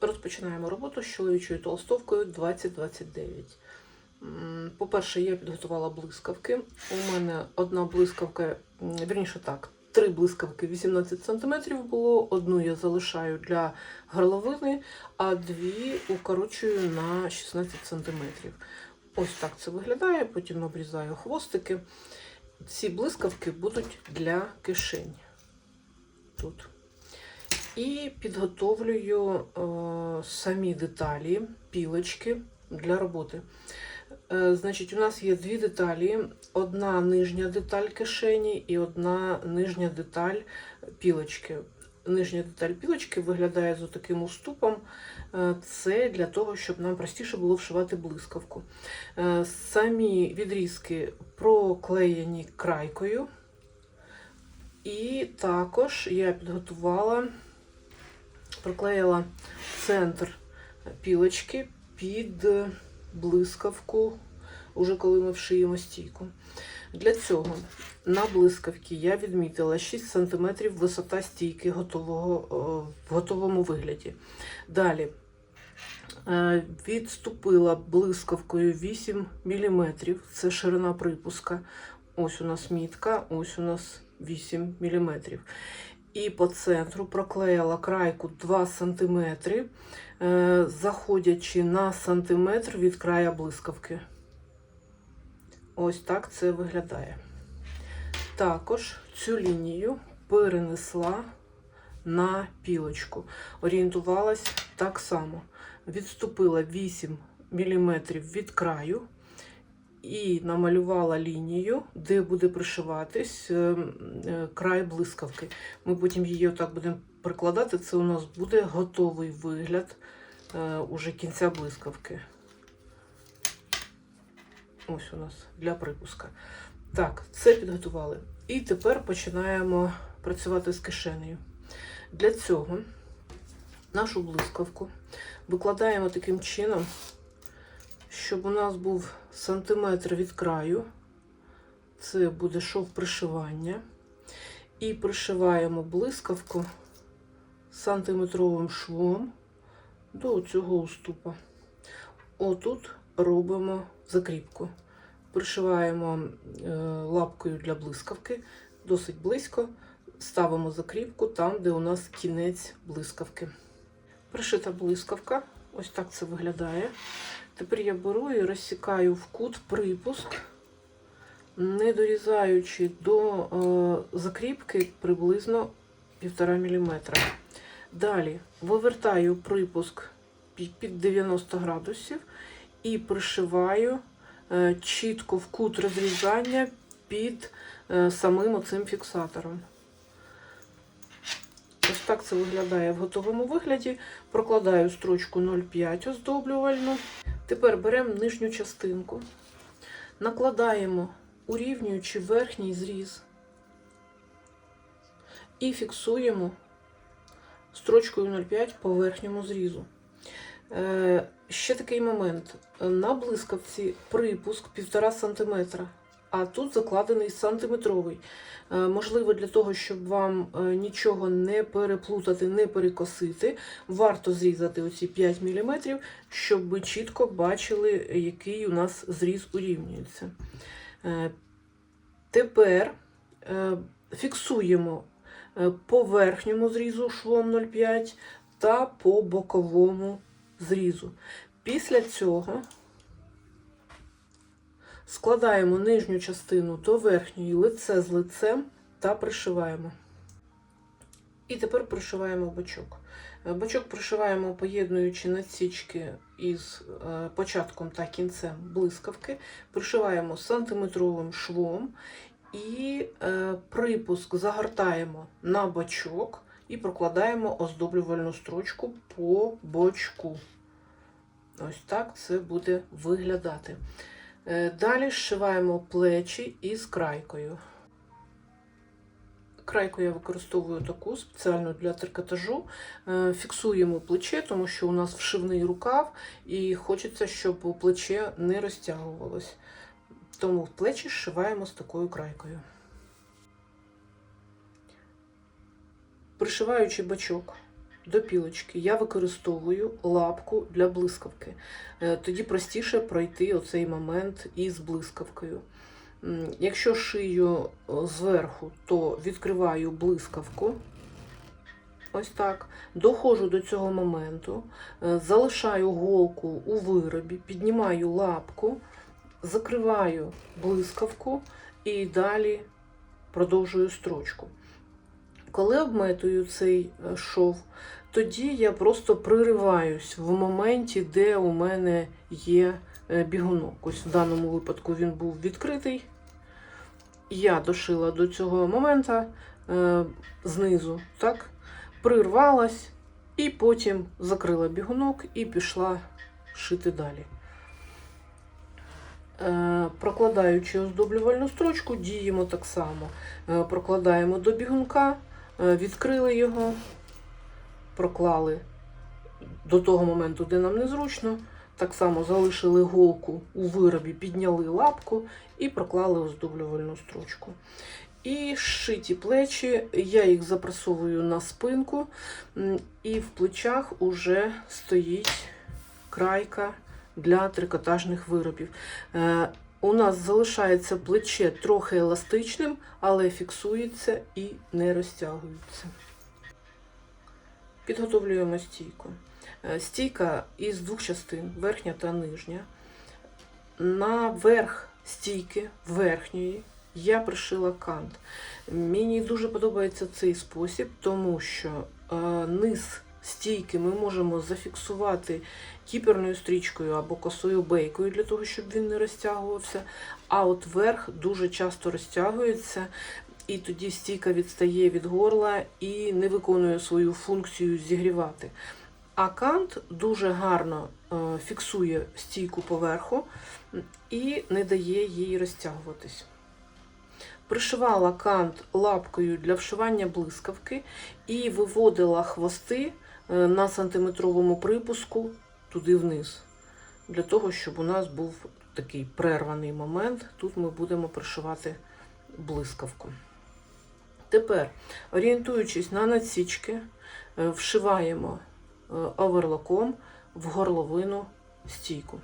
Розпочинаємо роботу з чоловічою толстовкою 2029. По-перше, я підготувала блискавки. У мене одна блискавка, вірніше так, три блискавки 18 см було. Одну я залишаю для горловини, а дві укорочую на 16 см. Ось так це виглядає, потім обрізаю хвостики. Ці блискавки будуть для кишень. Тут. І підготовлюю е, самі деталі, пілочки для роботи. Е, значить, у нас є дві деталі: одна нижня деталь кишені і одна нижня деталь пілочки. Нижня деталь пілочки виглядає з таким уступом. Е, Це для того, щоб нам простіше було вшивати блискавку. Самі відрізки проклеєні крайкою. І також я підготувала, проклеїла центр пілочки під блискавку, уже коли ми вшиємо стійку. Для цього на блискавці я відмітила 6 см висота стійки готового, е, в готовому вигляді. Далі е, відступила блискавкою 8 мм, це ширина припуска. Ось у нас мітка, ось у нас 8 мм. І по центру проклеїла крайку 2 см, е, заходячи на сантиметр від края блискавки. Ось так це виглядає. Також цю лінію перенесла на пілочку. Орієнтувалась так само. Відступила 8 мм від краю і намалювала лінію, де буде пришиватись е, е, край блискавки. Ми потім її отак будемо прикладати. Це у нас буде готовий вигляд е, уже кінця блискавки. Ось у нас для припуска. Так, це підготували. І тепер починаємо працювати з кишенею. Для цього нашу блискавку викладаємо таким чином, щоб у нас був сантиметр від краю. Це буде шов пришивання. І пришиваємо блискавку сантиметровим швом до цього уступа. Отут робимо закріпку. Пришиваємо е, лапкою для блискавки досить близько. Ставимо закріпку там, де у нас кінець блискавки. Пришита блискавка. Ось так це виглядає. Тепер я беру і розсікаю в кут припуск, не дорізаючи до е, закріпки приблизно 1,5 мм. Далі вивертаю припуск під під 90 градусів і пришиваю е, чітко в кут розрізання під е, самим оцим фіксатором. Ось так це виглядає в готовому вигляді. Прокладаю строчку 0,5 оздоблювальну. Тепер беремо нижню частинку, накладаємо урівнюючи верхній зріз і фіксуємо строчкою 0,5 по верхньому зрізу. Е, ще такий момент. На блискавці припуск 1,5 см, а тут закладений сантиметровий. Е, можливо, для того, щоб вам е, нічого не переплутати, не перекосити, варто зрізати оці 5 мм, щоб ви чітко бачили, який у нас зріз урівнюється. Е, Тепер фіксуємо по верхньому зрізу швом 0,5 та по боковому зрізу. Після цього складаємо нижню частину до верхньої лице з лицем та пришиваємо. І тепер пришиваємо бочок. Е, Бочок пришиваємо, поєднуючи насічки із е, початком та кінцем блискавки, пришиваємо сантиметровим швом і е, припуск загортаємо на бочок і прокладаємо оздоблювальну строчку по бочку. Ось так це буде виглядати. Е, Далі зшиваємо плечі із крайкою. Крайку я використовую таку спеціально для трикотажу. Е, Фіксуємо плече, тому що у нас вшивний рукав, і хочеться, щоб плече не розтягувалось. Тому плечі зшиваємо з такою крайкою. Пришиваючи бачок до пілочки я використовую лапку для блискавки. Е, Тоді простіше пройти оцей момент із блискавкою. Якщо шию е, зверху, то відкриваю блискавку. Ось так. Доходжу до цього моменту, е, залишаю голку у виробі, піднімаю лапку, закриваю блискавку і далі продовжую строчку. Коли обметую цей шов, тоді я просто пририваюсь в моменті, де у мене є е, бігунок. Ось в даному випадку він був відкритий. Я дошила до цього моменту е, знизу, так, прирвалась і потім закрила бігунок і пішла шити далі. Е, Прокладаючи оздоблювальну строчку, діємо так само. Е, Прокладаємо до бігунка, відкрили його, проклали до того моменту, де нам незручно. Так само залишили голку у виробі, підняли лапку і проклали оздоблювальну строчку. І шиті плечі, я їх запресовую на спинку, і в плечах уже стоїть крайка для трикотажних виробів. Е, У нас залишається плече трохи еластичним, але фіксується і не розтягується. Підготовлюємо стійку. Е, Стійка із двох частин, верхня та нижня. На верх стійки верхньої я пришила кант. Мені дуже подобається цей спосіб, тому що е, низ стійки ми можемо зафіксувати кіперною стрічкою або косою бейкою для того, щоб він не розтягувався. А от верх дуже часто розтягується, і тоді стійка відстає від горла і не виконує свою функцію зігрівати. А кант дуже гарно е, фіксує стійку поверху і не дає їй розтягуватись. Пришивала кант лапкою для вшивання блискавки і виводила хвости е, на сантиметровому припуску туди вниз. Для того, щоб у нас був такий прерваний момент, тут ми будемо пришивати блискавку. Тепер, орієнтуючись на надсічки, е, вшиваємо е, оверлоком в горловину стійку.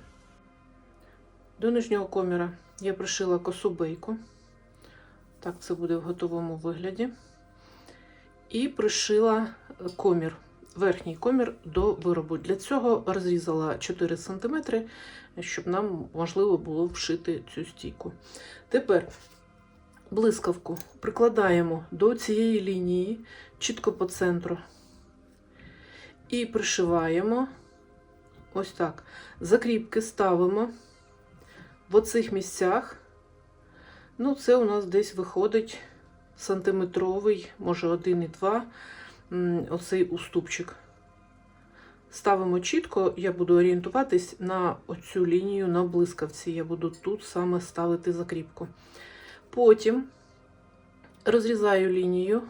До нижнього коміра я пришила косу бейку. Так, це буде в готовому вигляді. І пришила комір, верхній комір до виробу. Для цього розрізала 4 см, щоб нам можливо було вшити цю стійку. Тепер блискавку прикладаємо до цієї лінії, чітко по центру. І пришиваємо ось так. Закріпки ставимо в оцих місцях. Ну, це у нас десь виходить сантиметровий, може 1,2 м, оцей уступчик. Ставимо чітко, я буду орієнтуватись на оцю лінію на блискавці. Я буду тут саме ставити закріпку. Потім розрізаю лінію,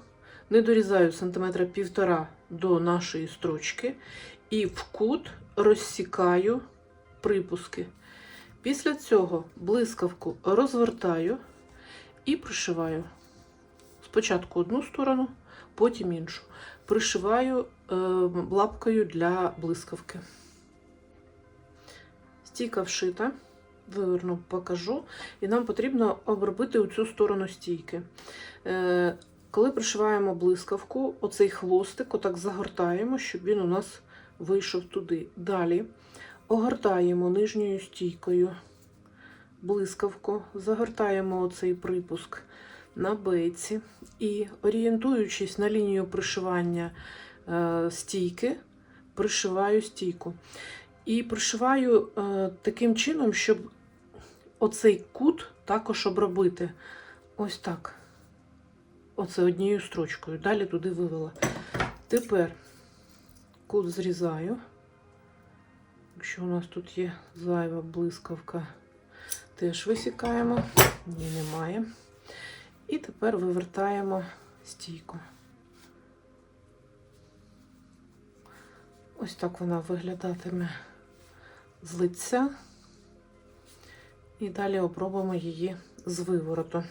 не дорізаю сантиметра півтора до нашої строчки і в кут розсікаю припуски. Після цього блискавку розвертаю і пришиваю. Спочатку одну сторону, потім іншу. Пришиваю е, лапкою для блискавки. Стійка вшита, виверну, покажу. І нам потрібно обробити цю сторону стійки. Е, коли пришиваємо блискавку, оцей хвостик отак загортаємо, щоб він у нас вийшов туди. Далі огортаємо нижньою стійкою блискавку, загортаємо оцей припуск на бейці і, орієнтуючись на лінію пришивання е, стійки, пришиваю стійку. І пришиваю е, таким чином, щоб оцей кут також обробити. Ось так. Оце однією строчкою. Далі туди вивела. Тепер кут зрізаю. Якщо у нас тут є зайва блискавка, теж висікаємо, ні, немає. І тепер вивертаємо стійку. Ось так вона виглядатиме з лиця, і далі опробуємо її з вивороту.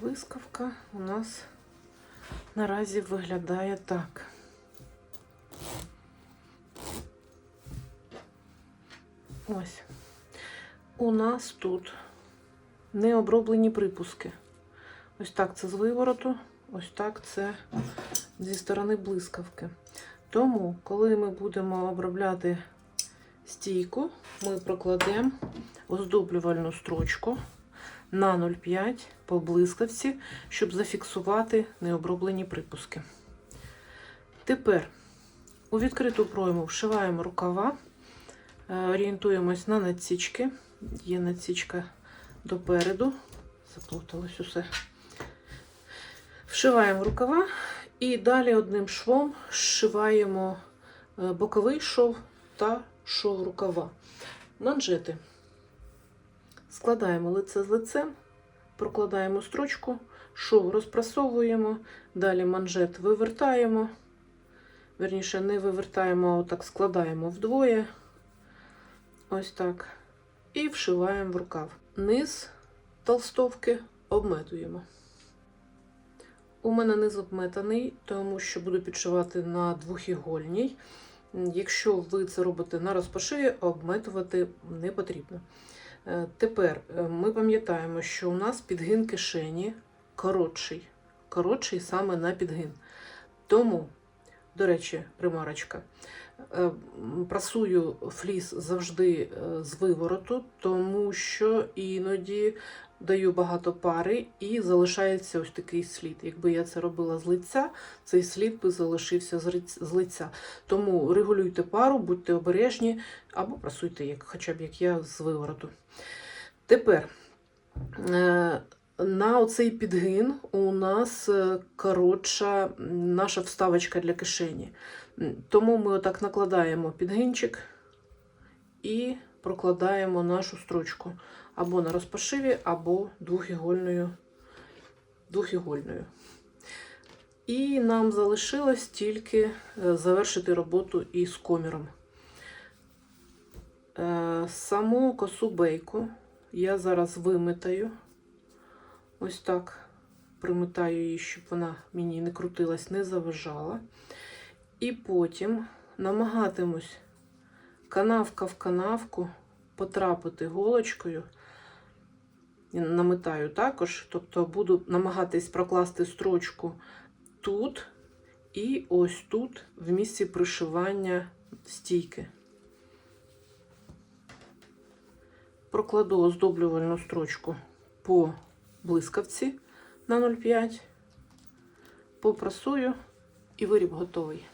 Блискавка у нас наразі виглядає так. Ось. У нас тут необроблені припуски. Ось так це з вивороту, ось так це зі сторони блискавки. Тому, коли ми будемо обробляти стійку, ми прокладемо оздоблювальну строчку на 0,5 по блискавці, щоб зафіксувати необроблені припуски. Тепер у відкриту пройму вшиваємо рукава, е, орієнтуємось на надсічки. Є надсічка допереду, заплуталось усе. Вшиваємо рукава і далі одним швом зшиваємо е, боковий шов та шов рукава. Манжети. Складаємо лице з лицем, прокладаємо строчку, шов розпрасовуємо, далі манжет вивертаємо. Верніше, не вивертаємо, а отак складаємо вдвоє. Ось так. І вшиваємо в рукав. Низ толстовки обметуємо. У мене низ обметаний, тому що буду підшивати на двохігольній. Якщо ви це робите на розпашиві, обметувати не потрібно. Е, Тепер е, ми пам'ятаємо, що у нас підгин кишені коротший. Коротший саме на підгин. Тому, до речі, ремарочка. е, Прасую фліс завжди е, з вивороту, тому що іноді даю багато пари і залишається ось такий слід. Якби я це робила з лиця, цей слід би залишився з лиця. Тому регулюйте пару, будьте обережні або прасуйте, як, хоча б як я з вивороту. Тепер е, на оцей підгин у нас е, коротша наша вставочка для кишені. Тому ми отак накладаємо підгинчик і прокладаємо нашу строчку або на розпашиві, або двохігольною. двохігольною. І нам залишилось тільки е, завершити роботу із коміром. Е, Саму косу бейку я зараз вимитаю. Ось так примитаю її, щоб вона мені не крутилась, не заважала. І потім намагатимусь канавка в канавку потрапити голочкою. І Наметаю також, тобто буду намагатись прокласти строчку тут і ось тут, в місці пришивання стійки. Прокладу оздоблювальну строчку по блискавці на 0,5, попрасую і виріб готовий.